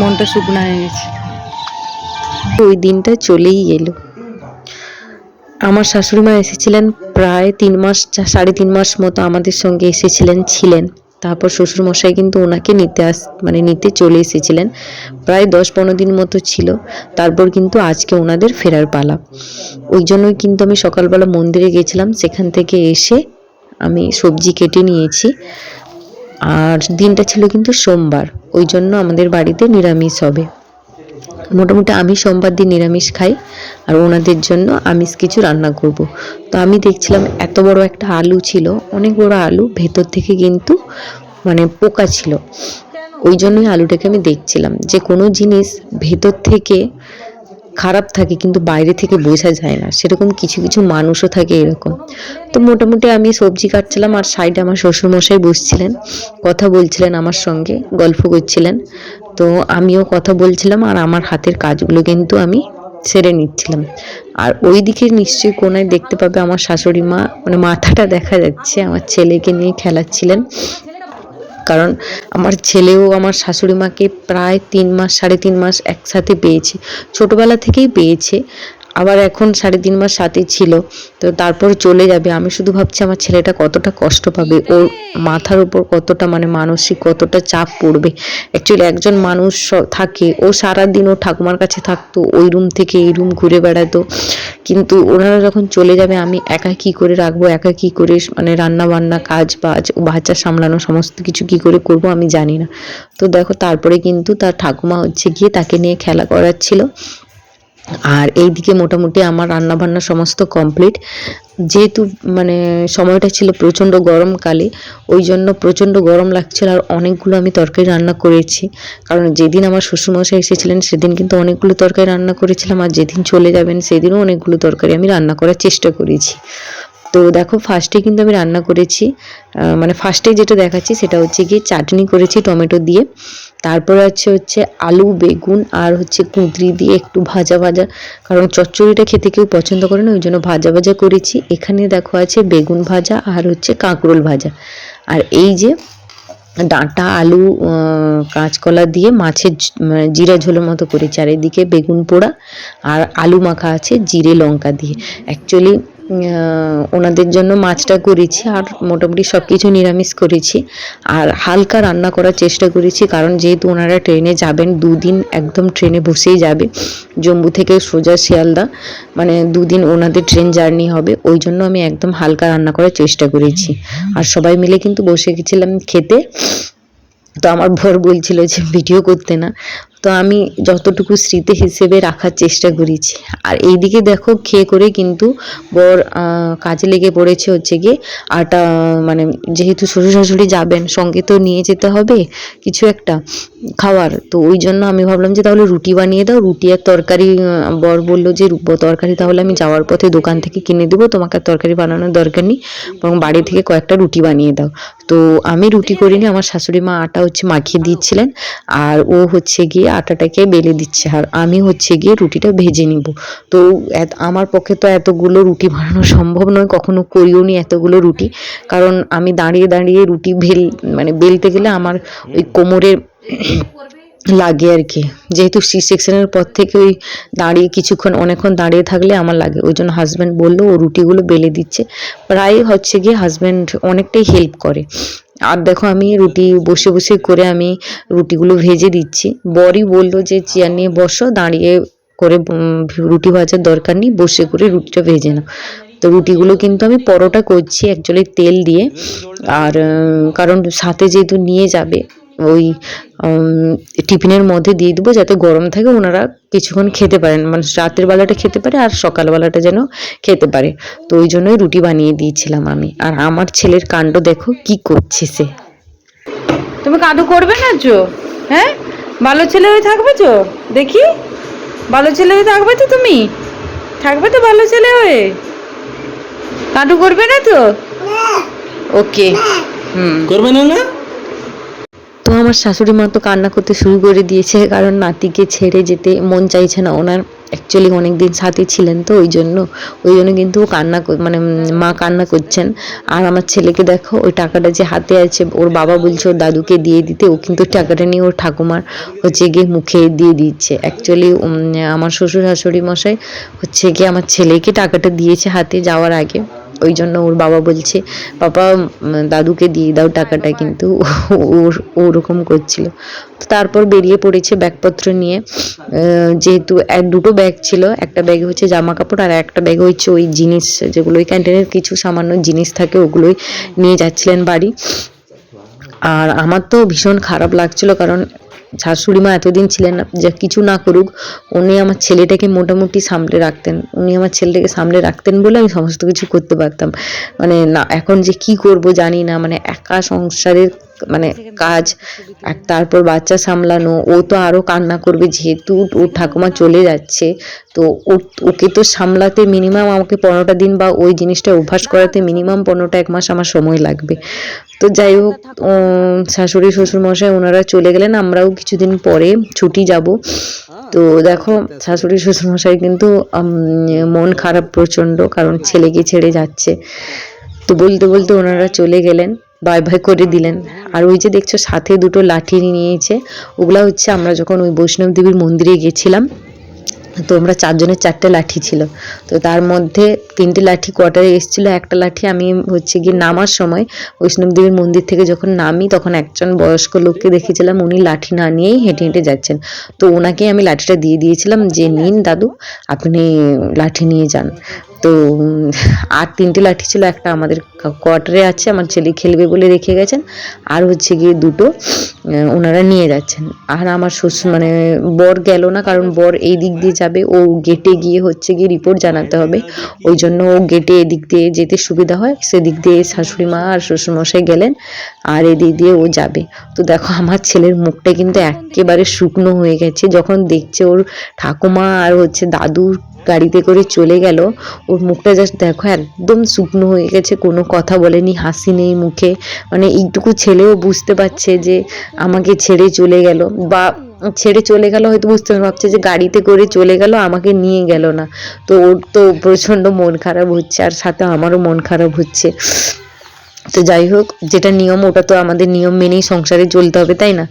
মনটা শুকনো হয়ে গেছে। ওই দিনটা চলেই এলো। আমার শাশুড়ি মা এসেছিলেন প্রায় তিন মাস সাড়ে তিন মাস মতো আমাদের সঙ্গে এসেছিলেন ছিলেন। তারপর শ্বশুর মশাই কিন্তু ওনাকে নিতে আস মানে নিতে চলে এসেছিলেন। প্রায় দশ পনেরো দিন মতো ছিল। তারপর কিন্তু আজকে ওনাদের ফেরার পালা। ওই জন্যই কিন্তু আমি সকালবেলা মন্দিরে গেছিলাম। সেখান থেকে এসে আমি সবজি কেটে নিয়েছি। আর দিনটা ছিল কিন্তু সোমবার, ওই জন্য আমাদের বাড়িতে নিরামিষ হবে। মোটামুটি আমি সোমবার দিন নিরামিষ খাই, আর ওনাদের জন্য আমিষ কিছু রান্না করব। তো আমি দেখছিলাম এত বড় একটা আলু ছিল, অনেক বড় আলু, ভেতর থেকে কিন্তু মানে পোকা ছিল। ওই জন্যই আলুটাকে আমি দেখছিলাম যে কোনো জিনিস ভেতর থেকে খারাপ থাকে কিন্তু বাইরে থেকে বোঝা যায় না। সেরকম কিছু কিছু মানুষও থাকে এরকম। তো মোটামুটি আমি সবজি কাটছিলাম আর সাইডে আমার শ্বশুরমশাই বসছিলেন, কথা বলছিলেন আমার সঙ্গে, গল্প করছিলেন। তো আমিও কথা বলছিলাম আর আমার হাতের কাজগুলো কিন্তু আমি সেরে নিচ্ছিলাম। আর ওই দিকে নিশ্চয়ই কোনায় দেখতে পাবে আমার শাশুড়ি মা মানে মাথাটা দেখা যাচ্ছে, আমার ছেলেকে নিয়ে খেলাচ্ছিলেন। কারণ আমার ছেলেও আমার শাশুড়ি মাকে প্রায় তিন মাস, সাড়ে তিন মাস একসাথে পেয়েছে। ছোটোবেলা থেকেই পেয়েছে। আবার এখন সাড়ে তিন মাস সাথে ছিল তো তারপর চলে যাবে। আমি শুধু ভাবছি আমার ছেলেটা কতটা কষ্ট পাবে ওর মাথার উপর কতটা মানে মানসিক কতটা চাপ পড়বে। অ্যাকচুয়ালি একজন মানুষ থাকে ও সারাদিন ও ঠাকুমার কাছে থাকতো ওই রুম থেকে এই রুম ঘুরে বেড়াতো। কিন্তু ওনারা যখন চলে যাবে আমি একা কি করে রাখব একা কি করে মানে রান্না বান্না কাজ বাজ বাচ্চা সামলানো সমস্ত কিছু কি করে করব আমি জানি না। তো দেখো তারপরে কিন্তু তার ঠাকুমা হচ্ছে গিয়ে তাকে নিয়ে খেলা করাচ্ছিল। আর এই দিকে মোটামুটি আমার রান্না বান্না সমস্ত কমপ্লিট যেহেতু মানে সময়টা ছিল প্রচণ্ড গরমকালে ওই জন্য প্রচণ্ড গরম লাগছিল আর অনেকগুলো আমি তরকারি রান্না করেছি। কারণ যেদিন আমার শ্বশুরমশাই এসেছিলেন, সেদিন কিন্তু অনেকগুলো তরকারি রান্না করেছিলাম আর যেদিন চলে যাবেন, সেদিনও অনেকগুলো তরকারি আমি রান্না করার চেষ্টা করেছি। তো দেখো ফার্স্টে কিন্তু আমি রান্না করেছি মানে ফার্স্টে যেটা দেখাচ্ছি সেটা হচ্ছে গিয়ে চাটনি করেছি টমেটো দিয়ে। তারপরে আছে হচ্ছে আলু, বেগুন আর হচ্ছে কুঁদরি দিয়ে একটু ভাজা ভাজা। কারণ চচ্চড়িটা খেতে কেউ পছন্দ করে না, ওই জন্য ভাজা ভাজা করেছি। এখানে দেখো আছে বেগুন ভাজা আর হচ্ছে কাঁকরোল ভাজা। আর এই যে ডাঁটা, আলু কাঁচকলা দিয়ে মাছের মানে জিরা ঝোলের মতো করে চারিদিকে বেগুন পোড়া আর আলু মাখা আছে জিরে লঙ্কা দিয়ে। অ্যাকচুয়ালি ওনাদের জন্য মাছটা করেছি আর মোটামুটি সব কিছু নিরামিষ করেছি। আর হালকা রান্না করার চেষ্টা করেছি, কারণ যেহেতু ওনারা ট্রেনে যাবেন, দুদিন একদম ট্রেনে বসেই যাবে। জম্মু থেকে সোজা শিয়ালদা মানে দুদিন ওনাদের ট্রেন জার্নি হবে, ওই জন্য আমি একদম হালকা রান্না করার চেষ্টা করেছি। আর সবাই মিলে কিন্তু বসে গেছিলাম খেতে। তো আমার ভর বলছিল যে, ভিডিও করতে না। তো আমি যতটুকু স্মৃতি হিসেবে রাখার চেষ্টা করেছি। আর এইদিকে দেখো, খেয়ে করে কিন্তু বর কাজে লেগে পড়েছে হচ্ছে গিয়ে। আটা মানে যেহেতু শ্বশুর শাশুড়ি যাবেন, সঙ্গে তো নিয়ে যেতে হবে কিছু একটা খাওয়ার। তো ওই জন্য আমি ভাবলাম যে তাহলে রুটি বানিয়ে দাও। রুটি আর তরকারি বর বলল যে তরকারি তাহলে আমি যাওয়ার পথে দোকান থেকে কিনে দেবো। তোমাকে তরকারি বানানোর দরকার নেই। বরং বাড়ি থেকে কয়েকটা রুটি বানিয়ে দাও। তো আমি রুটি করিনি। আমার শাশুড়ি মা আটা হচ্ছে মাখিয়ে দিচ্ছিলেন আর ও হচ্ছে গিয়ে আটাটাকে বেলে দিচ্ছে। আর আমি হচ্ছে গিয়ে রুটিটা ভেজে নিব। তো আমার পক্ষে তো এতগুলো রুটি বানানো সম্ভব নয়, কখনো করিও নি এতগুলো রুটি। কারণ আমি দাঁড়িয়ে দাঁড়িয়ে রুটি বেল মানে বেলতে গেলে আমার ওই কোমরের লাগে আর কি। যেহেতু সি সেকশনের পর থেকে ওই দাঁড়িয়ে কিছুক্ষণ, অনেকক্ষণ দাঁড়িয়ে থাকলে আমার লাগে। ওই জন্য হাজব্যান্ড বলল, ও রুটিগুলো বেলে দিচ্ছে। প্রায় হচ্ছে গিয়ে হাজব্যান্ড অনেকটাই হেল্প করে। আর দেখো আমি রুটি বসে বসে করে আমি রুটিগুলো ভেজে দিচ্ছি। বরই বলল যে চেয়ার নিয়ে বসো, দাঁড়িয়ে করে রুটি ভাজার দরকার নেই বসে করে রুটিটা ভেজে নাও। তো রুটিগুলো কিন্তু আমি পরোটা করছি অ্যাকচুয়ালি তেল দিয়ে। আর কারণ সাথে যেহেতু নিয়ে যাবে ওই টিফিনের মধ্যে দিয়ে দেবো যাতে গরম থাকে ওনারা কিছুক্ষণ খেতে পারেন। মানে রাতের বেলাটা খেতে পারে আর সকালবেলাটা যেন খেতে পারে। তো ওই জন্যই রুটি বানিয়ে দিয়েছিলাম আমি। আর আমার ছেলের কাণ্ড দেখো কি করছে সে। তুমি কাঁদু করবে না চো হ্যাঁ? ভালো ছেলে হয়ে থাকবে তো দেখি। ভালো ছেলে হয়ে থাকবে তো তুমি? থাকবে তো ভালো ছেলে হয়ে? কাঁদু করবে না তো? ওকে হুম। করবে না না? আমার শাশুড়ি মা তো কান্না করতে শুরু করে দিয়েছে, কারণ নাতিকে ছেড়ে যেতে মন চাইছে না। ওনার অ্যাকচুয়ালি অনেক দিন সাথে ছিলেন তো, ওই জন্য ওই জন্য কিন্তু ও কান্না মানে মা কান্না করছেন। আর আমার ছেলেকে দেখো, ওই টাকাটা যে হাতে আছে, ওর বাবা বলছে ওর দাদুকে দিয়ে দিতে, ও কিন্তু টাকাটা নিয়ে ওর ঠাকুমার হচ্ছে গিয়ে মুখে দিয়ে দিচ্ছে। অ্যাকচুয়ালি আমার শ্বশুর শাশুড়ি মশাই হচ্ছে গিয়ে আমার ছেলেকে টাকাটা দিয়েছে হাতে যাওয়ার আগে। ওই জন্য ওর বাবা বলছে বাবা দাদুকে দিয়ে দাও টাকাটা। কিন্তু ওর ওরকম করছিল। তো তারপর বেরিয়ে পড়েছে ব্যাগপত্র নিয়ে। যেহেতু এক, দুটো ব্যাগ ছিল, একটা ব্যাগে হচ্ছে জামা কাপড় আর একটা ব্যাগে হচ্ছে ওই জিনিস, যেগুলো ওই ক্যান্টিনের কিছু সামান্য জিনিস থাকে, ওগুলোই নিয়ে যাচ্ছিলেন বাড়ি। আর আমার তো ভীষণ খারাপ লাগছিল, কারণ শাশুড়ি মা এতদিন ছিলেন না, যে কিছু না করুক, উনি আমার ছেলেটাকে মোটামুটি সামলে রাখতেন। উনি আমার ছেলেটাকে সামলে রাখতেন বলে আমি সমস্ত কিছু করতে পারতাম। মানে না, এখন যে কি করব জানি না মানে একা সংসারের মানে কাজ আর তারপর বাচ্চা সামলানো ও তো আরও কান্না করবে যেহেতু ওর ঠাকুমা চলে যাচ্ছে তো ও- ওকে তো সামলাতে মিনিমাম আমাকে পনেরোটা দিন বা ওই জিনিসটা অভ্যাস করাতে মিনিমাম পনেরোটা এক মাস আমার সময় লাগবে। তো যাই হোক শাশুড়ি শ্বশুরমশাই ওনারা চলে গেলেন আমরাও কিছুদিন পরে ছুটি যাব। তো দেখো শাশুড়ি শ্বশুরমশাই কিন্তু মন খারাপ প্রচণ্ড কারণ ছেলেকে ছেড়ে যাচ্ছে। তো বলতে বলতে ওনারা চলে গেলেন। বাই বাই করে দিলেন। আর ওই যে দেখছ, সাথে দুটো লাঠি নিয়েছে। ওগুলা হচ্ছে আমরা যখন ওই বৈষ্ণব দেবীর মন্দিরে গেছিলাম, তো আমরা চারজনের চারটে লাঠি ছিল। তো তার মধ্যে তিনটে লাঠি কোয়ার্টারে এসেছিল, একটা লাঠি আমি হচ্ছে গিয়ে নামার সময় বৈষ্ণব দেবীর মন্দির থেকে যখন নামি, তখন একজন বয়স্ক লোককে দেখেছিলাম, উনি লাঠি না নিয়েই হেঁটে হেঁটে যাচ্ছেন। তো ওনাকে আমি লাঠিটা দিয়ে দিয়েছিলাম যে, নিন দাদু, আপনি লাঠি নিয়ে যান। তো আর তিনটে লাঠি ছিল, একটা আমাদের কোয়ার্টারে আছে, আমার ছেলে খেলবে বলে রেখে গেছেন, আর হচ্ছে গিয়ে দুটো ওনারা নিয়ে যাচ্ছেন। আর আমার শ্বশুর মানে বর গেল না, কারণ বর এই দিক দিয়ে যাবে, ও গেটে গিয়ে হচ্ছে গিয়ে রিপোর্ট জানাতে হবে, ওই জন্য ও গেটে এদিক দিয়ে যেতে সুবিধা হয়, সেদিক দিয়ে শাশুড়ি মা আর শ্বশুরমশাই গেলেন, আর এদিক দিয়ে ও যাবে। তো দেখো, আমার ছেলের মুখটা কিন্তু একেবারে শুকনো হয়ে গেছে, যখন দেখছে ওর ঠাকুমা আর হচ্ছে দাদুর গাড়িতে করে চলে গেল। ওর মুখটা জাস্ট দেখো, একদম শুকনো হয়ে গেছে, কোনো কথা বলেনি, হাসি নেই মুখে। মানে এইটুকু ছেলেও বুঝতে পারছে যে আমাকে ছেড়ে চলে গেল বা ছেড়ে চলে গেল হয়তো বুঝতে ভাবছে যে গাড়িতে করে চলে গেল, আমাকে নিয়ে গেল না। তো ওর তো প্রচণ্ড মন খারাপ হচ্ছে, আর সাথে আমারও মন খারাপ হচ্ছে। তো যাই হোক, যেটা নিয়ম, ওটা তো আমাদের নিয়ম মেনেই সংসারে চলতে হবে, তাই না?